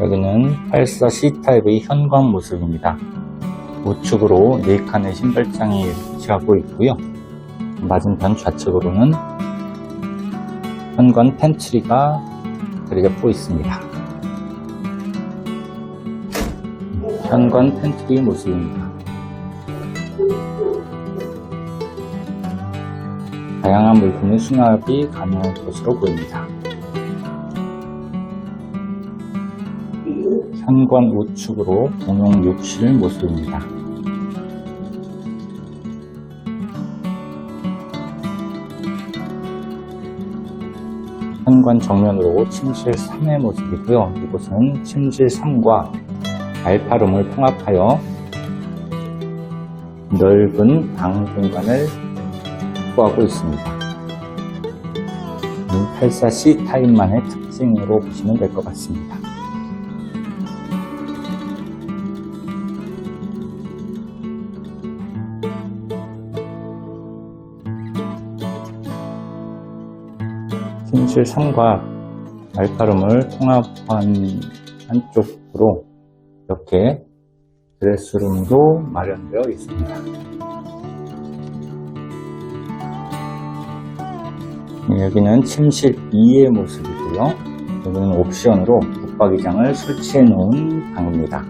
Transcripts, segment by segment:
여기는 84C타입의 현관 모습입니다. 우측으로 4칸의 신발장이 위치하고 있고요. 맞은편 좌측으로는 현관 팬트리가 자리 잡고 있습니다. 현관 팬트리 모습입니다. 다양한 물품의 수납이 가능한 것으로 보입니다. 현관 우측으로 공용 욕실 모습입니다. 현관 정면으로 침실 3의 모습이고요. 이곳은 침실 3과 알파룸을 통합하여 넓은 방 공간을 확보하고 있습니다. 84C 타입만의 특징으로 보시면 될 것 같습니다. 침실 3과 알파룸을 통합한 한쪽으로 이렇게 드레스룸도 마련되어 있습니다. 네, 여기는 침실 2의 모습이고요. 여기는 옵션으로 붙박이장을 설치해 놓은 방입니다.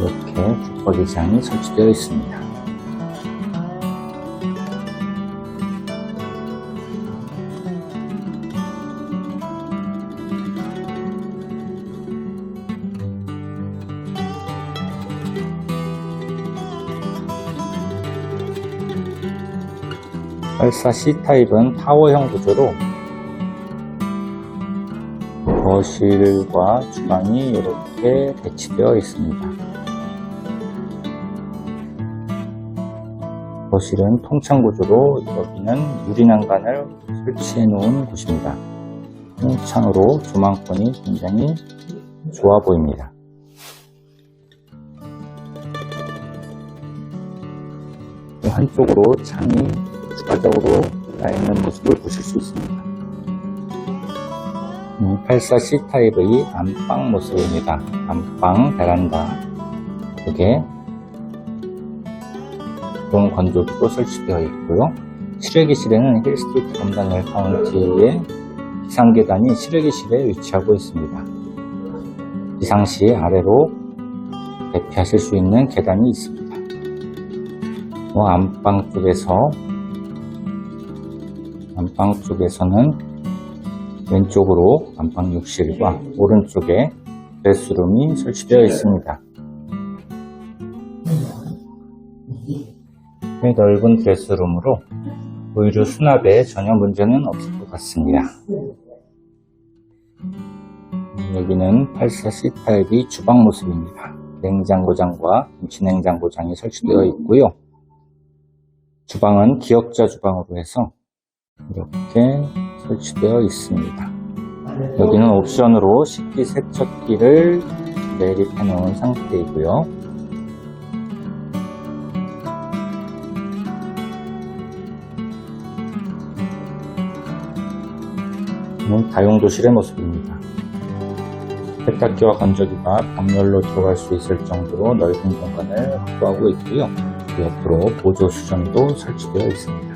이렇게 붙박이장이 설치되어 있습니다. 발사 C타입은 타워형 구조로 거실과 주방이 이렇게 배치되어 있습니다. 거실은 통창 구조로 여기는 유리난간을 설치해 놓은 곳입니다. 통창으로 조망권이 굉장히 좋아 보입니다. 한쪽으로 창이 추가적으로 나 있는 모습을 보실 수 있습니다. 84C 타입의 안방 모습입니다. 안방 베란다 쪽에 동 건조기도 설치되어 있고요. 실외기실에는 힐스트리트 검단 카운티의 비상계단이 실외기실에 위치하고 있습니다. 비상시 아래로 대피하실 수 있는 계단이 있습니다. 뭐 안방 쪽에서 안방 쪽에서는 왼쪽으로 안방 욕실과 오른쪽에 베스룸이 설치되어 있습니다. 꽤 넓은 드레스룸으로 의류 수납에 전혀 문제는 없을 것 같습니다. 여기는 84C 타입이 주방 모습입니다. 냉장고장과 김치냉장고장이 설치되어 있고요. 주방은 기역자 주방으로 해서 이렇게 설치되어 있습니다. 여기는 옵션으로 식기 세척기를 매립해 놓은 상태이고요. 다용도실의 모습입니다. 세탁기와 건조기가 방열로 들어갈 수 있을 정도로 넓은 공간을 확보하고 있고요. 옆으로 보조 수전도 설치되어 있습니다.